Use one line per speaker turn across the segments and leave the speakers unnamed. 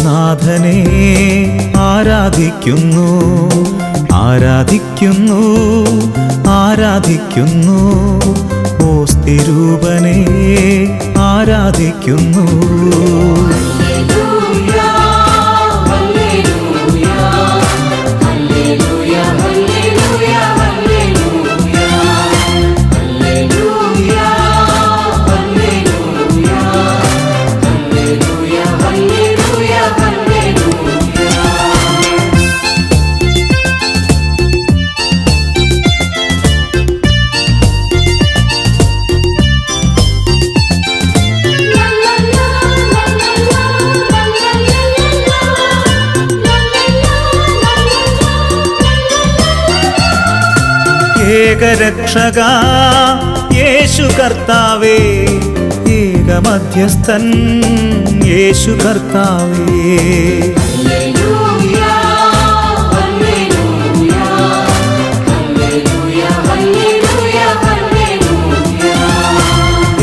യേശുനാഥനെ ആരാധിക്കുന്നു ആരാധിക്കുന്നു ആരാധിക്കുന്നു. ഓസ്തിരൂപനെ ആരാധിക്കുന്നു. ഏകരക്ഷക യേശു കർത്താവേ ഏക മധ്യസ്ഥൻ യേശു കർത്താവേ.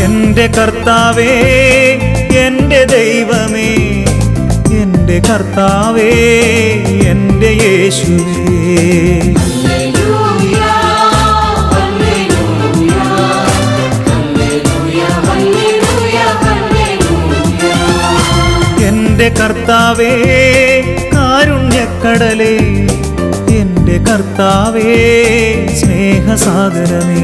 എന്റെ കർത്താവേ എന്റെ ദൈവമേ എന്റെ കർത്താവേ എന്റെ യേശുവേ. കർത്താവേ കാരുണ്യക്കടലേ എന്റെ കർത്താവേ സ്നേഹസാഗരമേ.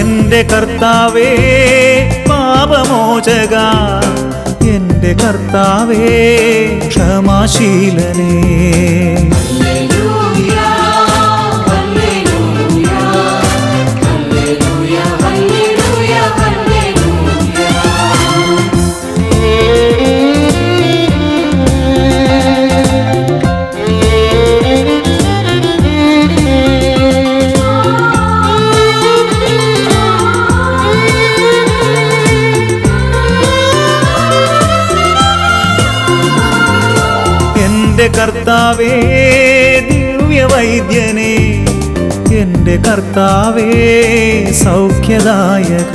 എന്റെ കർത്താവേ പാപമോചക എന്റെ കർത്താവേ ക്ഷമാശീലനേ. കർത്താവേ ദിവ്യവൈദ്യനെ എന്റെ കർത്താവേ സൗഖ്യദായക.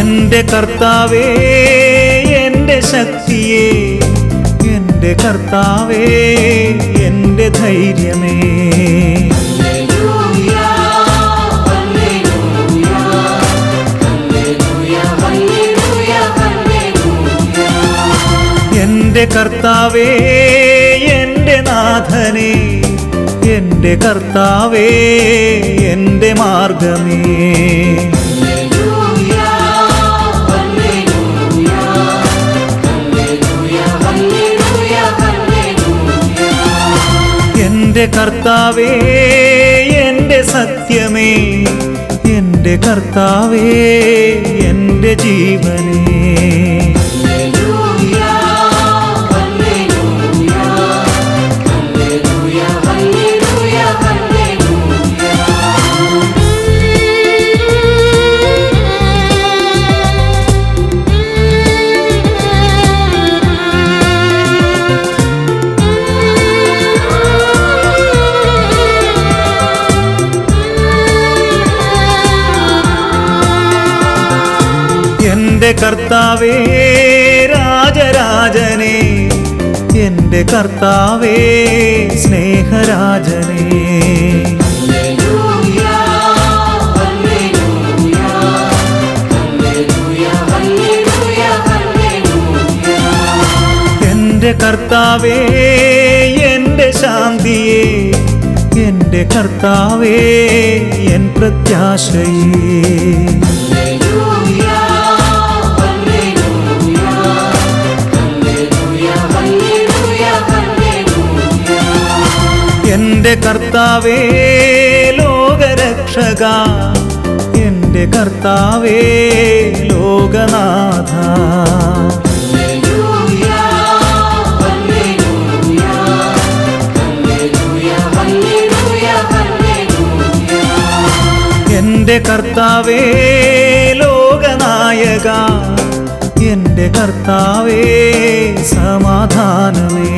എന്റെ കർത്താവേ എന്റെ ശക്തിയെ എന്റെ കർത്താവേ എന്റെ ധൈര്യമേ. എന്റെ കർത്താവേ എന്റെ നാഥനെ എന്റെ കർത്താവേ എന്റെ മാർഗമേ. എന്റെ കർത്താവേ എന്റെ സത്യമേ എന്റെ കർത്താവേ എന്റെ ജീവനേ. എന്റെ കർത്താവേ സ്നേഹരാജനേ. എന്റെ കർത്താവേ എന്റെ ശാന്തിയെ എന്റെ കർത്താവേ എൻ പ്രത്യാശയേ. കർത്താവേ ലോകരക്ഷക. എന്റെ കർത്താവേ ലോകനാഥ.
എന്റെ കർത്താവേ ലോകനായക. എന്റെ കർത്താവേ സമാധാനമേ.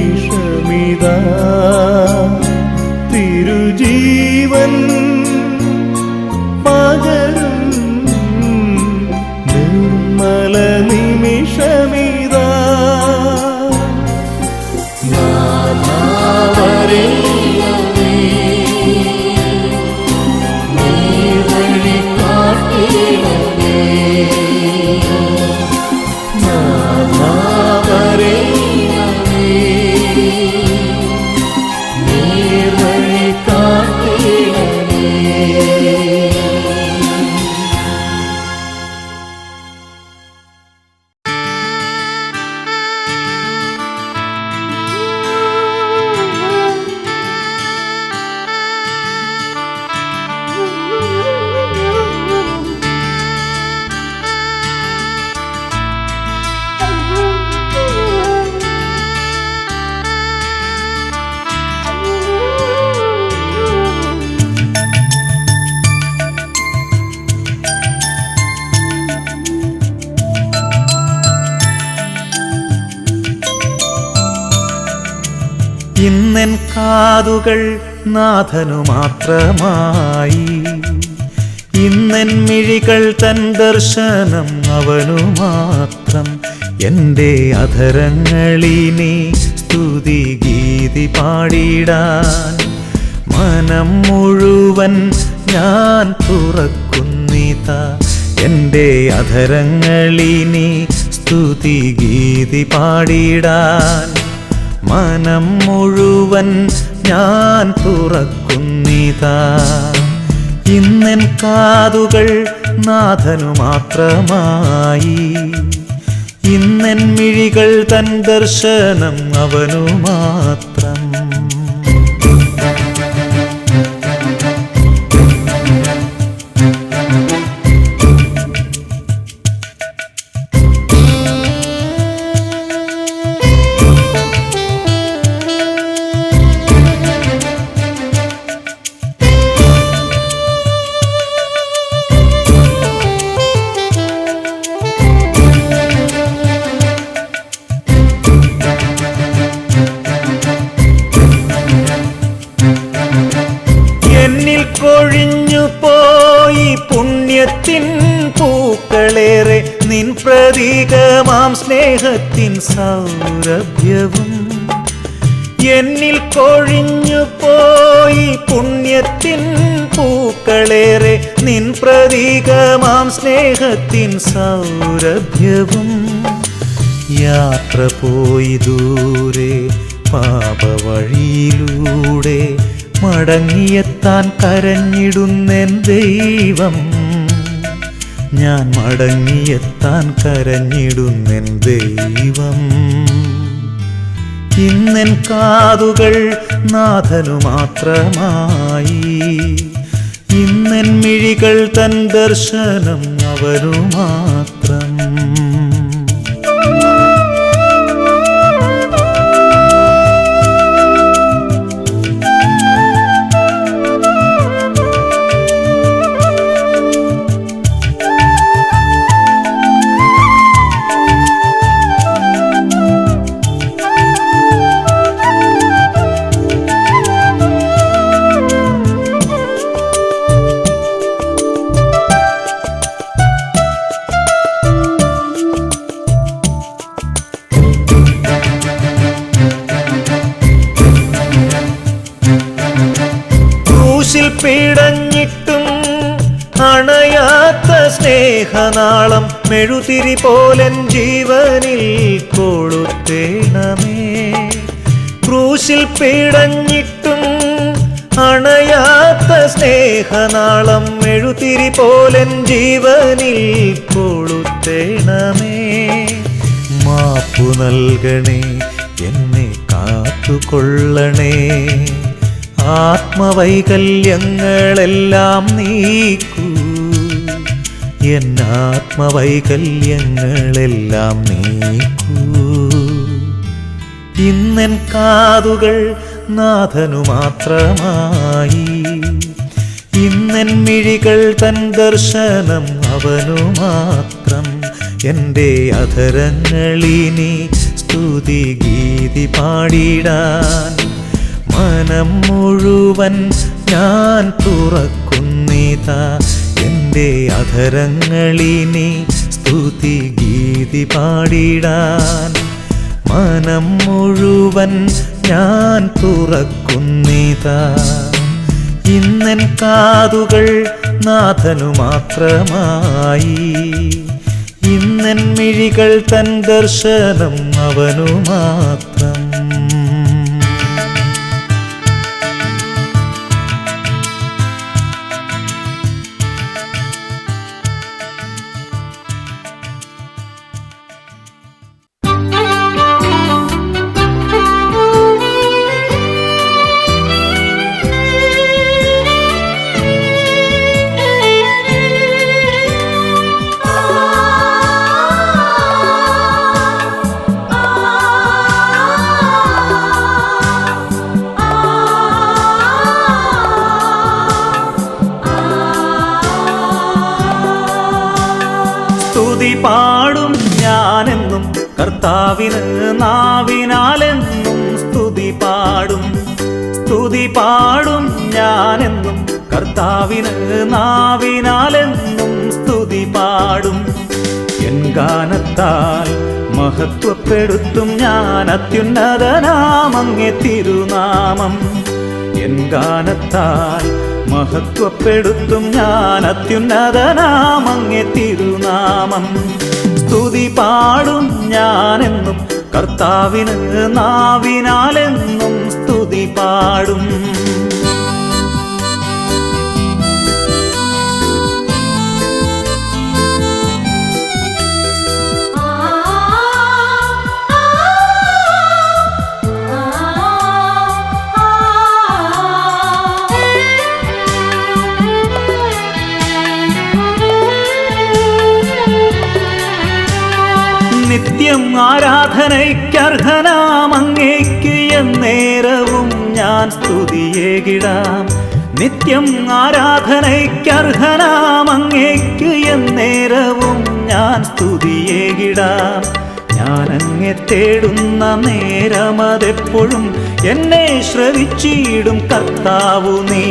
നിമിഷമിതാ തിരുജീവൻ
കാതുകൾ നാഥനു മാത്രമായി. ഇന്നൻ മിഴികൾ തൻ ദർശനം അവനു മാത്രം. എന്റെ അധരങ്ങളിനി സ്തുതി ഗീതി പാടിടാൻ. മനം മുഴുവൻ ഞാൻ തുറക്കുന്നിത. എന്റെ അധരങ്ങളിനി സ്തുതി ഗീതി പാടിടാൻ. മനം മുഴുവൻ ഞാൻ തുറക്കുന്നിതാ. ഇന്നൻ കാതുകൾ നാഥനു മാത്രമായി. ഇന്നൻ മിഴികൾ തൻ ദർശനം അവനു മാത്രം. പൂക്കളേറെ നിൻ പ്രതീകമാം സ്നേഹത്തിൻ സൗരഭ്യവും. എന്നിൽ കൊഴിഞ്ഞു പോയി പുണ്യത്തിൻ പൂക്കളേറെ നിൻ പ്രതീകമാം സ്നേഹത്തിൻ സൗരഭ്യവും. യാത്ര പോയി ദൂരെ പാപവഴിയിലൂടെ മടങ്ങിയെത്താൻ കരഞ്ഞിടുന്നെൻ ദൈവം. ഞാൻ മടങ്ങിയെത്താൻ കരഞ്ഞിടുന്നെൻ ദൈവം. ഇന്നെൻ കാതുകൾ നാഥനു മാത്രമായി. ഇന്നെൻ മിഴികൾ തൻ ദർശനം അവനു മാത്രം. മെഴുതിരി പോലൻ ജീവനിൽ കൊളുത്തേണമേ. ക്രൂശിൽ പിടഞ്ഞിട്ടും അണയാത്ത സ്നേഹനാളം മെഴുതിരി പോലൻ ജീവനിൽ കൊളുത്തേണമേ. മാപ്പു നൽകണേ എന്നെ കാത്തുകൊള്ളണേ. ആത്മവൈകല്യങ്ങളെല്ലാം നീക്കൂ. എൻ ആത്മവൈകല്യങ്ങളെല്ലാം നീക്കൂ. ഇന്നൻ കാതുകൾ നാഥനു മാത്രമായി ഇന്നൻ മിഴികൾ തൻ ദർശനം അവനു മാത്രം എന്റെ അധരങ്ങളിനി സ്തുതി ഗീതി പാടിടാൻ. മനം മുഴുവൻ ഞാൻ തുറക്കുന്നിതാ. എന്റെ അധരങ്ങളിനി സ്തുതി ഗീതി പാടിടാൻ മനം മുഴുവൻ ഞാൻ തുറക്കുന്നിതാ. ഇന്നൻ കാതുകൾ നാഥനു മാത്രമായി. ഇന്നൻ മിഴികൾ തൻ ദർശനം അവനു മാത്രം. കർത്താവിന് നാവിനാലെന്നും സ്തുതി പാടും. സ്തുതി പാടും ഞാനെന്നും കർത്താവിന് നാവിനാലെന്നും സ്തുതി പാടും. എൻ ഗാനത്താൽ മഹത്വപ്പെടുത്തും ഞാൻ അത്യുന്നതനാമങ്ങെ തിരുനാമം. എൻ ഗാനത്താൽ മഹത്വപ്പെടുത്തും ഞാൻ അത്യുന്നതനാമങ്ങെ തിരുനാമം. സ്തുതി പാടും ഞാനെന്നും കർത്താവിന് നാവിനാലെന്നും സ്തുതി പാടും. നിത്യം ആരാധനയ്ക്കർഹനാമങ്ങേക്ക് എന്നേരവും ഞാൻ സ്തുതിയേകിടാം നിത്യം ആരാധനയ്ക്കർഹനാമങ്ങേക്ക് എന്നേരവും ഞാൻ സ്തുതിയേകിടാം ഞാൻ അങ്ങെ തേടുന്ന നേരമതെപ്പോഴും എന്നെ ശ്രവിച്ചിടും കർത്താവു നീ.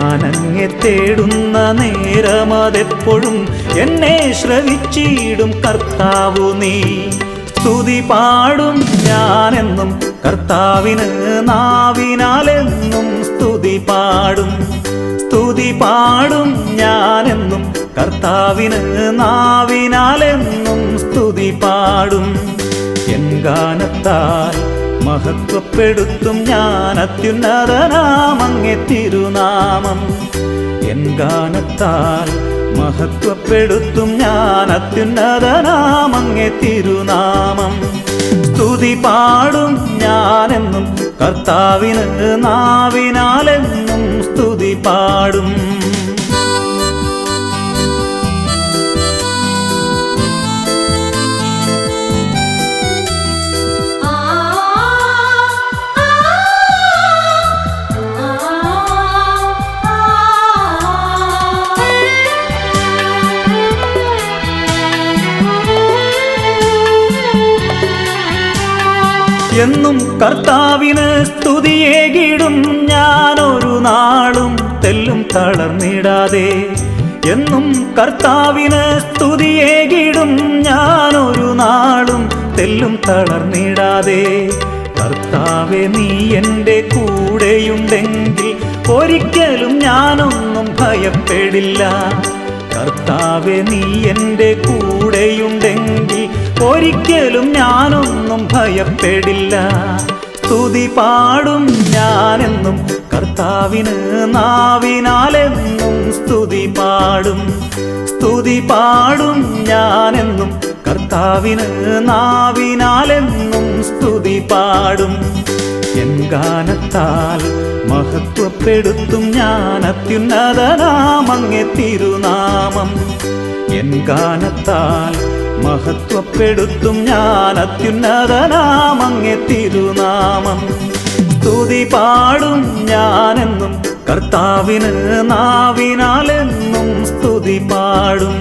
തേടുന്ന തേടുന്ന നേരമതെപ്പോഴും എന്നെ ശ്രവിച്ചിടും കർത്താവു നീ. സ്തുതി പാടും ഞാനെന്നും കർത്താവിന് നാവിനാലെന്നും സ്തുതി പാടും. സ്തുതി പാടും ഞാനെന്നും കർത്താവിന് നാവിനാലെന്നും സ്തുതി പാടും. എൻ ഗാനത്താൽ മഹത്വപ്പെടുത്തും ഞാൻ അത്യുന്നതനാമങ്ങെ തിരുനാമം. എൻ ഗാനത്താൽ മഹത്വപ്പെടുത്തും ഞാൻ അത്യുന്നതനാമങ്ങെ തിരുനാമം. സ്തുതി പാടും ഞാനെന്നും കർത്താവിന് നാവിനാലെന്നും സ്തുതി പാടും. എന്നും കർത്താവിന് സ്തുതിയേകിടും. ഞാനൊരു നാളും തെല്ലും തളർന്നിടാതെ. എന്നും കർത്താവിന് സ്തുതിയേകിടും. ഞാനൊരു നാളും തെല്ലും തളർന്നിടാതെ. കർത്താവെ നീ എന്റെ കൂടെയുണ്ടെങ്കിൽ ഒരിക്കലും
ഞാനൊന്നും ഭയപ്പെടില്ല. കർത്താവെ നീ എന്റെ കൂടെയുണ്ടെങ്കിൽ ഒരിക്കലും ഞാനൊന്നും ഭയപ്പെടില്ല. സ്തുതി പാടും ഞാനെന്നും കർത്താവിന് നാവിനാലെന്നും സ്തുതി പാടും. സ്തുതി പാടും ഞാനെന്നും കർത്താവിന് നാവിനാലെന്നും സ്തുതി പാടും. എൻ ഗാനത്താൽ മഹത്വപ്പെടുത്തും ഞാൻ അത്യുന്നതനാമങ്ങെ തിരുനാമം. എൻ ഗാനത്താൽ മഹത്വപ്പെടുത്തും ഞാൻ അത്യുന്നതനാമങ്ങെ തിരുനാമം. സ്തുതി പാടും ഞാനെന്നും കർത്താവിന് നാവിനാലെന്നും സ്തുതി പാടും.